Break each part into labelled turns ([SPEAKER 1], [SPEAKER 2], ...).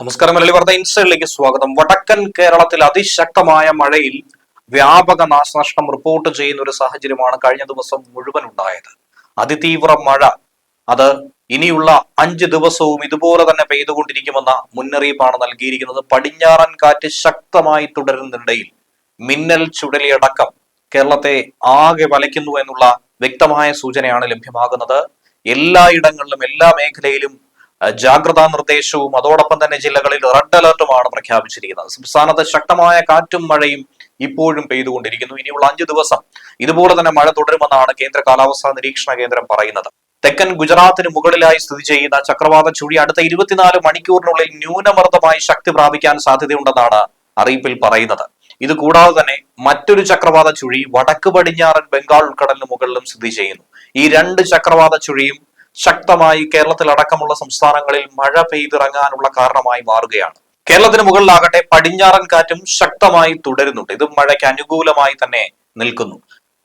[SPEAKER 1] നമസ്കാരം മലയാളി വാർത്ത ഇൻസൈഡിലേക്ക് സ്വാഗതം. വടക്കൻ കേരളത്തിൽ അതിശക്തമായ മഴയിൽ വ്യാപക നാശനഷ്ടം റിപ്പോർട്ട് ചെയ്യുന്ന ഒരു സാഹചര്യമാണ് കഴിഞ്ഞ ദിവസം മുഴുവൻ ഉണ്ടായത്. അതിതീവ്ര മഴ. അത് ഇനിയുള്ള അഞ്ച് ദിവസവും ഇതുപോലെ തന്നെ പെയ്തുകൊണ്ടിരിക്കുമെന്ന മുന്നറിയിപ്പാണ് നൽകിയിരിക്കുന്നത്. പടിഞ്ഞാറൻ കാറ്റ് ശക്തമായി തുടരുന്നതിനിടയിൽ മിന്നൽ ചുഴലിയടക്കം കേരളത്തെ ആകെ വലയ്ക്കുന്നു എന്നുള്ള വ്യക്തമായ സൂചനയാണ് ലഭ്യമാകുന്നത്. എല്ലായിടങ്ങളിലും എല്ലാ മേഖലയിലും ജാഗ്രതാ നിർദ്ദേശവും അതോടൊപ്പം തന്നെ ജില്ലകളിൽ റെഡ് അലർട്ടുമാണ് പ്രഖ്യാപിച്ചിരിക്കുന്നത്. സംസ്ഥാനത്ത് ശക്തമായ കാറ്റും മഴയും ഇപ്പോഴും പെയ്തുകൊണ്ടിരിക്കുന്നു. ഇനിയുള്ള അഞ്ചു ദിവസം ഇതുപോലെ തന്നെ മഴ തുടരുമെന്നാണ് കേന്ദ്ര കാലാവസ്ഥാ നിരീക്ഷണ കേന്ദ്രം പറയുന്നത്. തെക്കൻ ഗുജറാത്തിന് മുകളിലായി സ്ഥിതി ചെയ്യുന്ന ചക്രവാത ചുഴി അടുത്ത ഇരുപത്തിനാല് മണിക്കൂറിനുള്ളിൽ ന്യൂനമർദ്ദമായി ശക്തി പ്രാപിക്കാൻ സാധ്യതയുണ്ടെന്നാണ് അറിയിപ്പിൽ പറയുന്നത്. ഇത് കൂടാതെ തന്നെ മറ്റൊരു ചക്രവാത ചുഴി വടക്ക് പടിഞ്ഞാറൻ ബംഗാൾ ഉൾക്കടലിന് മുകളിലും സ്ഥിതി ചെയ്യുന്നു. ഈ രണ്ട് ചക്രവാത ചുഴിയും ശക്തമായി കേരളത്തിൽ അടക്കമുള്ള സംസ്ഥാനങ്ങളിൽ മഴ പെയ്തിറങ്ങാനുള്ള കാരണമായി മാറുകയാണ്. കേരളത്തിന് മുകളിലാകട്ടെ പടിഞ്ഞാറൻ കാറ്റും ശക്തമായി തുടരുന്നുണ്ട്. ഇത് മഴയ്ക്ക് അനുകൂലമായി തന്നെ നിൽക്കുന്നു.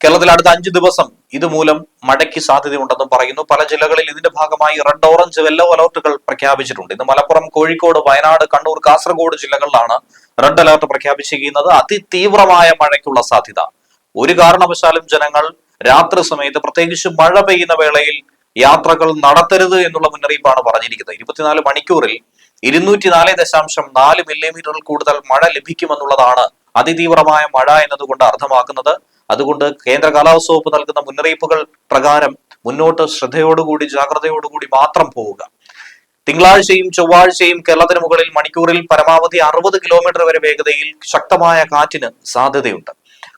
[SPEAKER 1] കേരളത്തിൽ അടുത്ത അഞ്ചു ദിവസം ഇതുമൂലം മഴയ്ക്ക് സാധ്യതയുണ്ടെന്നും പറയുന്നു. പല ജില്ലകളിൽ ഇതിന്റെ ഭാഗമായി റെഡ് ഓറഞ്ച് വെല്ലോ അലർട്ടുകൾ പ്രഖ്യാപിച്ചിട്ടുണ്ട്. ഇന്ന് മലപ്പുറം കോഴിക്കോട് വയനാട് കണ്ണൂർ കാസർഗോഡ് ജില്ലകളിലാണ് റെഡ് അലർട്ട് പ്രഖ്യാപിച്ചിരിക്കുന്നത്. അതിതീവ്രമായ മഴയ്ക്കുള്ള സാധ്യത. ഒരു കാരണവശാലും ജനങ്ങൾ രാത്രി സമയത്ത് പ്രത്യേകിച്ച് മഴ പെയ്യുന്ന വേളയിൽ യാത്രകൾ നടത്തരുത് എന്നുള്ള മുന്നറിയിപ്പാണ് പറഞ്ഞിരിക്കുന്നത്. ഇരുപത്തിനാല് മണിക്കൂറിൽ ഇരുന്നൂറ്റി നാല് ദശാംശം നാല് മില്ലിമീറ്ററിൽ കൂടുതൽ മഴ ലഭിക്കുമെന്നുള്ളതാണ് അതിതീവ്രമായ മഴ എന്നതുകൊണ്ട് അർത്ഥമാക്കുന്നത്. അതുകൊണ്ട് കേന്ദ്ര കാലാവസ്ഥ വകുപ്പ് നൽകുന്ന മുന്നറിയിപ്പുകൾ പ്രകാരം മുന്നോട്ട് ശ്രദ്ധയോടുകൂടി ജാഗ്രതയോടുകൂടി മാത്രം പോവുക. തിങ്കളാഴ്ചയും ചൊവ്വാഴ്ചയും കേരളത്തിന് മുകളിൽ മണിക്കൂറിൽ പരമാവധി അറുപത് കിലോമീറ്റർ വരെ വേഗതയിൽ ശക്തമായ കാറ്റിന് സാധ്യതയുണ്ട്.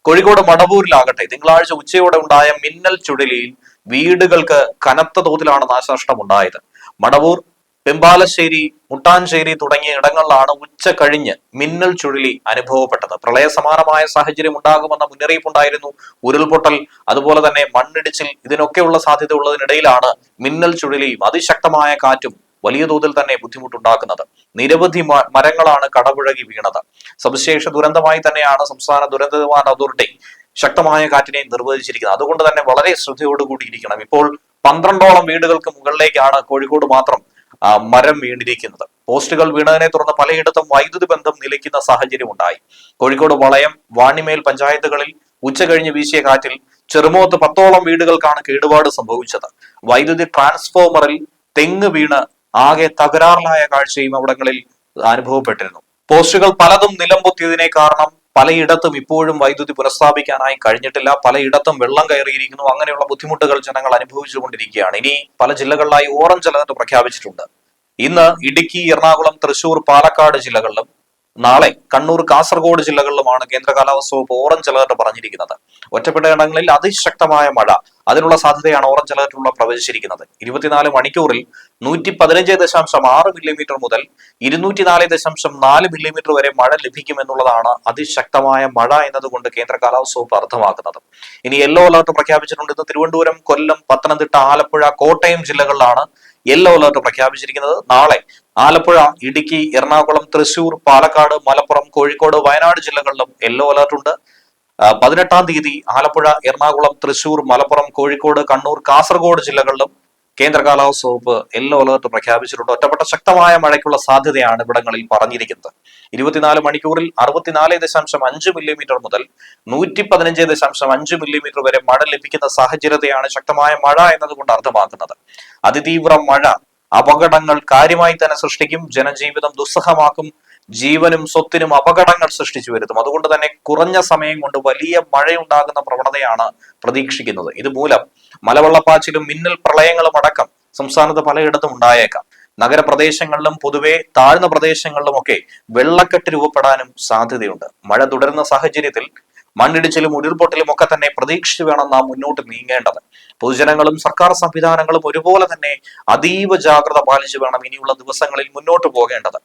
[SPEAKER 1] കോഴിക്കോട് മടവൂരിലാകട്ടെ തിങ്കളാഴ്ച ഉച്ചയോടെ ഉണ്ടായ മിന്നൽ ചുഴലിയിൽ വീടുകൾക്ക് കനത്ത തോതിലാണ് നാശനഷ്ടം ഉണ്ടായത് മടവൂർ പെമ്പാലശ്ശേരി മുട്ടാഞ്ചേരി തുടങ്ങിയ ഇടങ്ങളിലാണ് ഉച്ച കഴിഞ്ഞ് മിന്നൽ ചുഴലി അനുഭവപ്പെട്ടത്. പ്രളയ സമാനമായ സാഹചര്യം ഉണ്ടാകുമെന്ന മുന്നറിയിപ്പുണ്ടായിരുന്നു ഉരുൾപൊട്ടൽ അതുപോലെ തന്നെ മണ്ണിടിച്ചിൽ ഇതിനൊക്കെയുള്ള സാധ്യത ഉള്ളതിനിടയിലാണ് മിന്നൽ ചുഴലിയും അതിശക്തമായ കാറ്റും വലിയ തോതിൽ തന്നെ ബുദ്ധിമുട്ടുണ്ടാക്കുന്നത്. നിരവധി മരങ്ങളാണ് കടപുഴകി വീണത്. സവിശേഷ ദുരന്തമായി തന്നെയാണ് സംസ്ഥാന ദുരന്ത നിവാരണ അതോറിറ്റി ശക്തമായ കാറ്റിനെ നിർവചിച്ചിരിക്കുന്നത് അതുകൊണ്ട് തന്നെ വളരെ ശ്രദ്ധയോടുകൂടി ഇരിക്കണം. ഇപ്പോൾ പന്ത്രണ്ടോളം വീടുകൾക്ക് മുകളിലേക്കാണ് കോഴിക്കോട് മാത്രം മരം വീണിരിക്കുന്നത്. പോസ്റ്റുകൾ വീണതിനെ തുടർന്ന് പലയിടത്തും വൈദ്യുതി ബന്ധം നിലയ്ക്കുന്ന സാഹചര്യം ഉണ്ടായി. കോഴിക്കോട് വളയം വാണിമേൽ പഞ്ചായത്തുകളിൽ ഉച്ച കഴിഞ്ഞ് വീശിയ കാറ്റിൽ ചെറുമോത്ത് പത്തോളം വീടുകൾക്കാണ് കേടുപാട് സംഭവിച്ചത്. വൈദ്യുതി ട്രാൻസ്ഫോമറിൽ തെങ്ങ് വീണ് ആകെ തകരാറിലായ കാഴ്ചയും അവിടങ്ങളിൽ അനുഭവപ്പെട്ടിരുന്നു. പോസ്റ്റുകൾ പലതും നിലംപൊത്തിയതിനെ കാരണം പലയിടത്തും ഇപ്പോഴും വൈദ്യുതി പുനഃസ്ഥാപിക്കാനായി കഴിഞ്ഞിട്ടില്ല. പലയിടത്തും വെള്ളം കയറിയിരിക്കുന്നു. അങ്ങനെയുള്ള ബുദ്ധിമുട്ടുകൾ ജനങ്ങൾ അനുഭവിച്ചുകൊണ്ടിരിക്കുകയാണ്. ഇനി പല ജില്ലകളിലായി ഓറഞ്ച് അലർട്ട് പ്രഖ്യാപിച്ചിട്ടുണ്ട്. ഇന്ന് ഇടുക്കി എറണാകുളം തൃശൂർ പാലക്കാട് ജില്ലകളിലും നാളെ കണ്ണൂർ കാസർഗോഡ് ജില്ലകളിലുമാണ് കേന്ദ്ര കാലാവസ്ഥ വകുപ്പ് ഓറഞ്ച് അലർട്ട് പറഞ്ഞിരിക്കുന്നത്. ഒറ്റപ്പെട്ട ഇടങ്ങളിൽ അതിശക്തമായ മഴ. അതിനുള്ള സാധ്യതയാണ് ഓറഞ്ച് അലർട്ടിലുള്ള പ്രവചിച്ചിരിക്കുന്നത്. ഇരുപത്തിനാല് മണിക്കൂറിൽ നൂറ്റി പതിനഞ്ച് ദശാംശം ആറ് മില്ലിമീറ്റർ മുതൽ ഇരുന്നൂറ്റി നാല് ദശാംശം നാല് മില്ലിമീറ്റർ വരെ മഴ ലഭിക്കുമെന്നുള്ളതാണ് അതിശക്തമായ മഴ എന്നതുകൊണ്ട് കേന്ദ്ര കാലാവസ്ഥ വകുപ്പ് അർത്ഥമാക്കുന്നത്. ഇനി യെല്ലോ അലർട്ട് പ്രഖ്യാപിച്ചിട്ടുണ്ട്. തിരുവനന്തപുരം കൊല്ലം പത്തനംതിട്ട ആലപ്പുഴ കോട്ടയം ജില്ലകളിലാണ് യെല്ലോ അലർട്ട് പ്രഖ്യാപിച്ചിരിക്കുന്നത്. നാളെ ആലപ്പുഴ ഇടുക്കി എറണാകുളം തൃശൂർ പാലക്കാട് മലപ്പുറം കോഴിക്കോട് വയനാട് ജില്ലകളിലും യെല്ലോ അലർട്ട് ഉണ്ട്. ആ, പതിനെട്ടാം തീയതി ആലപ്പുഴ എറണാകുളം തൃശൂർ മലപ്പുറം കോഴിക്കോട് കണ്ണൂർ കാസർഗോഡ് ജില്ലകളിലും കേന്ദ്ര കാലാവസ്ഥ വകുപ്പ് യെല്ലോ അലർട്ട് പ്രഖ്യാപിച്ചിട്ടുണ്ട്. ഒറ്റപ്പെട്ട ശക്തമായ മഴയ്ക്കുള്ള സാധ്യതയാണ് ഇവിടങ്ങളിൽ പറഞ്ഞിരിക്കുന്നത്. ഇരുപത്തിനാല് മണിക്കൂറിൽ അറുപത്തിനാല് ദശാംശം അഞ്ച് മില്ലിമീറ്റർ മുതൽ നൂറ്റി പതിനഞ്ച് ദശാംശം അഞ്ച് മില്ലിമീറ്റർ വരെ മഴ ലഭിക്കുന്ന സാഹചര്യത്തെയാണ് ശക്തമായ മഴ എന്നതുകൊണ്ട് അർത്ഥമാക്കുന്നത്. അതിതീവ്ര മഴ അപകടങ്ങൾ കാര്യമായി തന്നെ സൃഷ്ടിക്കും ജനജീവിതം ദുസ്സഹമാക്കും ജീവനും സ്വത്തിനും അപകടങ്ങൾ സൃഷ്ടിച്ചു വരുത്തും. അതുകൊണ്ട് തന്നെ കുറഞ്ഞ സമയം കൊണ്ട് വലിയ മഴയുണ്ടാകുന്ന പ്രവണതയാണ് പ്രതീക്ഷിക്കുന്നത്. ഇതുമൂലം മലവെള്ളപ്പാച്ചിലും മിന്നൽ പ്രളയങ്ങളും അടക്കം സംസ്ഥാനത്ത് പലയിടത്തും ഉണ്ടായേക്കാം. നഗരപ്രദേശങ്ങളിലും പൊതുവെ താഴ്ന്ന പ്രദേശങ്ങളിലുമൊക്കെ വെള്ളക്കെട്ട് രൂപപ്പെടാനും സാധ്യതയുണ്ട്. മഴ തുടരുന്ന സാഹചര്യത്തിൽ മണ്ണിടിച്ചിലും ഉരുൾപൊട്ടലും ഒക്കെ തന്നെ പ്രതീക്ഷിച്ചു വേണം നാം മുന്നോട്ട് നീങ്ങേണ്ടത്. പൊതുജനങ്ങളും സർക്കാർ സംവിധാനങ്ങളും ഒരുപോലെ തന്നെ അതീവ ജാഗ്രത പാലിച്ചു വേണം ഇനിയുള്ള ദിവസങ്ങളിൽ മുന്നോട്ട് പോകേണ്ടത്.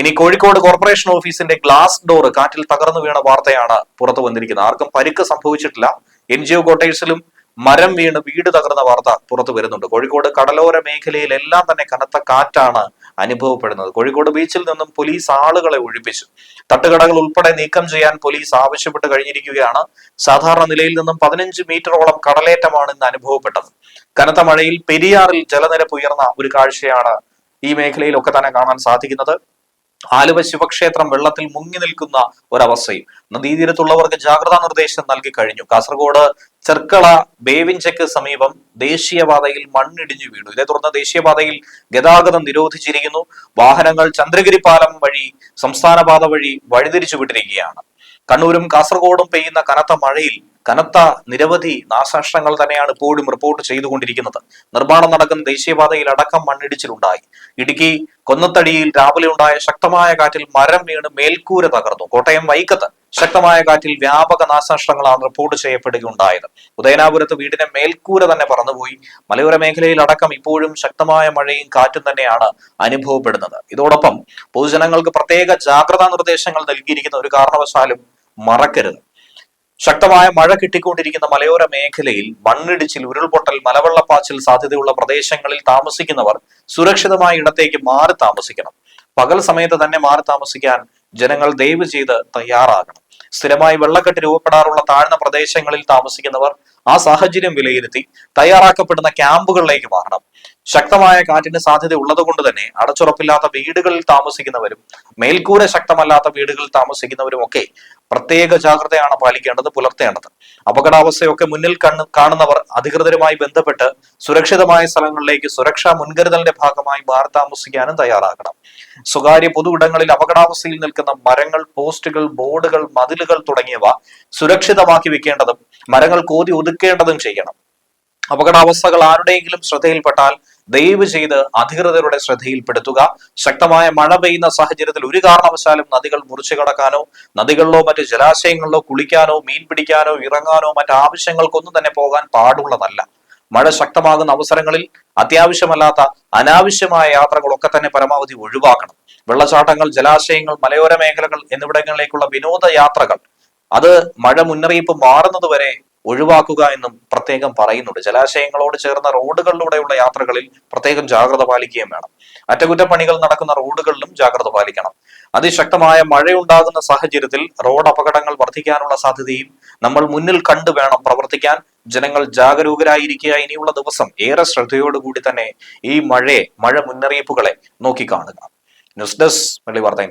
[SPEAKER 1] ഇനി കോഴിക്കോട് കോർപ്പറേഷൻ ഓഫീസിന്റെ ഗ്ലാസ് ഡോർ കാറ്റിൽ തകർന്നു വീണ വാർത്തയാണ് പുറത്തു വന്നിരിക്കുന്നത്. ആർക്കും പരിക്ക് സംഭവിച്ചിട്ടില്ല. എൻ ജി ഒ ക്വാർട്ടേഴ്സിലും മരം വീണ് വീട് തകർന്ന വാർത്ത പുറത്തു വരുന്നുണ്ട്. കോഴിക്കോട് കടലോര മേഖലയിലെല്ലാം തന്നെ കനത്ത കാറ്റാണ് അനുഭവപ്പെടുന്നത്. കോഴിക്കോട് ബീച്ചിൽ നിന്നും പോലീസ് ആളുകളെ ഒഴിപ്പിച്ചു. തട്ടുകടകൾ ഉൾപ്പെടെ നീക്കം ചെയ്യാൻ പോലീസ് ആവശ്യപ്പെട്ട് കഴിഞ്ഞിരിക്കുകയാണ്. സാധാരണ നിലയിൽ നിന്നും പതിനഞ്ച് മീറ്ററോളം കടലേറ്റമാണ് ഇന്ന് അനുഭവപ്പെട്ടത്. കനത്ത മഴയിൽ പെരിയാറിൽ ജലനിരപ്പ് ഉയർന്ന ഒരു കാഴ്ചയാണ് ഈ മേഖലയിലൊക്കെ തന്നെ കാണാൻ സാധിക്കുന്നത്. ആലുവ ശിവക്ഷേത്രം വെള്ളത്തിൽ മുങ്ങി നിൽക്കുന്ന ഒരവസ്ഥയും. നദീതീരത്തുള്ളവർക്ക് ജാഗ്രതാ നിർദ്ദേശം നൽകി കഴിഞ്ഞു. കാസർഗോഡ് ചെർക്കള ബേവിഞ്ചയ്ക്ക് സമീപം ദേശീയപാതയിൽ മണ്ണിടിഞ്ഞു വീണു. ഇതേ തുടർന്ന് ദേശീയപാതയിൽ ഗതാഗതം നിരോധിച്ചിരിക്കുന്നു. വാഹനങ്ങൾ ചന്ദ്രഗിരി പാലം വഴി സംസ്ഥാന പാത വഴി വഴിതിരിച്ചു വിട്ടിരിക്കുകയാണ്. കണ്ണൂരും കാസർഗോഡും പെയ്യുന്ന കനത്ത മഴയിൽ കനത്ത നിരവധി നാശനഷ്ടങ്ങൾ തന്നെയാണ് ഇപ്പോഴും റിപ്പോർട്ട് ചെയ്തുകൊണ്ടിരിക്കുന്നത്. നിർമ്മാണം നടക്കുന്ന ദേശീയപാതയിൽ അടക്കം മണ്ണിടിച്ചിലുണ്ടായി. ഇടുക്കി കൊന്നത്തടിയിൽ രാവിലെ ഉണ്ടായ ശക്തമായ കാറ്റിൽ മരം വീണ് മേൽക്കൂര തകർന്നു. കോട്ടയം വൈക്കത്ത് ശക്തമായ കാറ്റിൽ വ്യാപക നാശനഷ്ടങ്ങളാണ് റിപ്പോർട്ട് ചെയ്യപ്പെടുകയുണ്ടായത്. ഉദയനാപുരത്ത് വീടിന്റെ മേൽക്കൂര തന്നെ പറന്നുപോയി. മലയോര മേഖലയിൽ അടക്കം ഇപ്പോഴും ശക്തമായ മഴയും കാറ്റും തന്നെയാണ് അനുഭവപ്പെടുന്നത്. ഇതോടൊപ്പം പൊതുജനങ്ങൾക്ക് പ്രത്യേക ജാഗ്രതാ നിർദ്ദേശങ്ങൾ നൽകിയിരിക്കുന്ന ഒരു കാരണവശാലും മറക്കരുത്. ശക്തമായ മഴ കിട്ടിക്കൊണ്ടിരിക്കുന്ന മലയോര മേഖലയിൽ മണ്ണിടിച്ചിൽ ഉരുൾപൊട്ടൽ മലവെള്ളപ്പാച്ചിൽ സാധ്യതയുള്ള പ്രദേശങ്ങളിൽ താമസിക്കുന്നവർ സുരക്ഷിതമായ ഇടത്തേക്ക് മാറി താമസിക്കണം. പകൽ സമയത്ത് തന്നെ മാറി താമസിക്കാൻ ജനങ്ങൾ ദയവ് ചെയ്ത് തയ്യാറാകണം. സ്ഥിരമായി വെള്ളക്കെട്ട് രൂപപ്പെടാറുള്ള താഴ്ന്ന പ്രദേശങ്ങളിൽ താമസിക്കുന്നവർ ആ സാഹചര്യം വിലയിരുത്തി തയ്യാറാക്കപ്പെടുന്ന ക്യാമ്പുകളിലേക്ക് മാറണം. ശക്തമായ കാറ്റിന് സാധ്യത ഉള്ളതുകൊണ്ട് തന്നെ അടച്ചുറപ്പില്ലാത്ത വീടുകളിൽ താമസിക്കുന്നവരും മേൽക്കൂര ശക്തമല്ലാത്ത വീടുകളിൽ താമസിക്കുന്നവരും ഒക്കെ പ്രത്യേക ജാഗ്രതയാണ് പാലിക്കേണ്ടത് പുലർത്തേണ്ടത്. അപകടാവസ്ഥയൊക്കെ മുന്നിൽ കണ്ണ് കാണുന്നവർ അധികൃതരുമായി ബന്ധപ്പെട്ട് സുരക്ഷിതമായ സ്ഥലങ്ങളിലേക്ക് സുരക്ഷാ മുൻകരുതലിന്റെ ഭാഗമായി മാറി താമസിക്കാനും തയ്യാറാകണം. സ്വകാര്യ പൊതു ഇടങ്ങളിൽ അപകടാവസ്ഥയിൽ നിൽക്കുന്ന മരങ്ങൾ പോസ്റ്റുകൾ ബോർഡുകൾ മതിലുകൾ തുടങ്ങിയവ സുരക്ഷിതമാക്കി വെക്കേണ്ടതും മരങ്ങൾ കോതി ഒതുക്കേണ്ടതും ചെയ്യണം. അപകടാവസ്ഥകൾ ആരുടെയെങ്കിലും ശ്രദ്ധയിൽപ്പെട്ടാൽ ദയവ് ചെയ്ത് അധികൃതരുടെ ശ്രദ്ധയിൽപ്പെടുത്തുക. ശക്തമായ മഴ പെയ്യുന്ന സാഹചര്യത്തിൽ ഒരു കാരണവശാലും നദികൾ മുറിച്ചു കടക്കാനോ നദികളിലോ മറ്റ് ജലാശയങ്ങളിലോ കുളിക്കാനോ മീൻ പിടിക്കാനോ ഇറങ്ങാനോ മറ്റ് ആവശ്യങ്ങൾക്കൊന്നും തന്നെ പോകാൻ പാടുള്ളതല്ല. മഴ ശക്തമാകുന്ന അവസരങ്ങളിൽ അത്യാവശ്യമല്ലാത്ത അനാവശ്യമായ യാത്രകളൊക്കെ തന്നെ പരമാവധി ഒഴിവാക്കണം. വെള്ളച്ചാട്ടങ്ങൾ ജലാശയങ്ങൾ മലയോര മേഖലകൾ എന്നിവിടങ്ങളിലേക്കുള്ള വിനോദയാത്രകൾ അത് മഴ മുന്നറിയിപ്പ് മാറുന്നതുവരെ ഒഴിവാക്കുക എന്നും പ്രത്യേകം പറയുന്നുണ്ട്. ജലാശയങ്ങളോട് ചേർന്ന റോഡുകളിലൂടെയുള്ള യാത്രകളിൽ പ്രത്യേകം ജാഗ്രത പാലിക്കുകയും വേണം. അറ്റകുറ്റപ്പണികൾ നടക്കുന്ന റോഡുകളിലും ജാഗ്രത പാലിക്കണം. അതിശക്തമായ മഴയുണ്ടാകുന്ന സാഹചര്യത്തിൽ റോഡ് അപകടങ്ങൾ വർദ്ധിക്കാനുള്ള സാധ്യതയും നമ്മൾ മുന്നിൽ കണ്ടു വേണം പ്രവർത്തിക്കാൻ. ജനങ്ങൾ ജാഗരൂകരായിരിക്കുക ഇനിയുള്ള ദിവസം ഏറെ ശ്രദ്ധയോടുകൂടി തന്നെ ഈ മഴയെ മഴ മുന്നറിയിപ്പുകളെ നോക്കിക്കാണുക ന്യൂസ് ഡെസ്ക് വെള്ളി വാർത്ത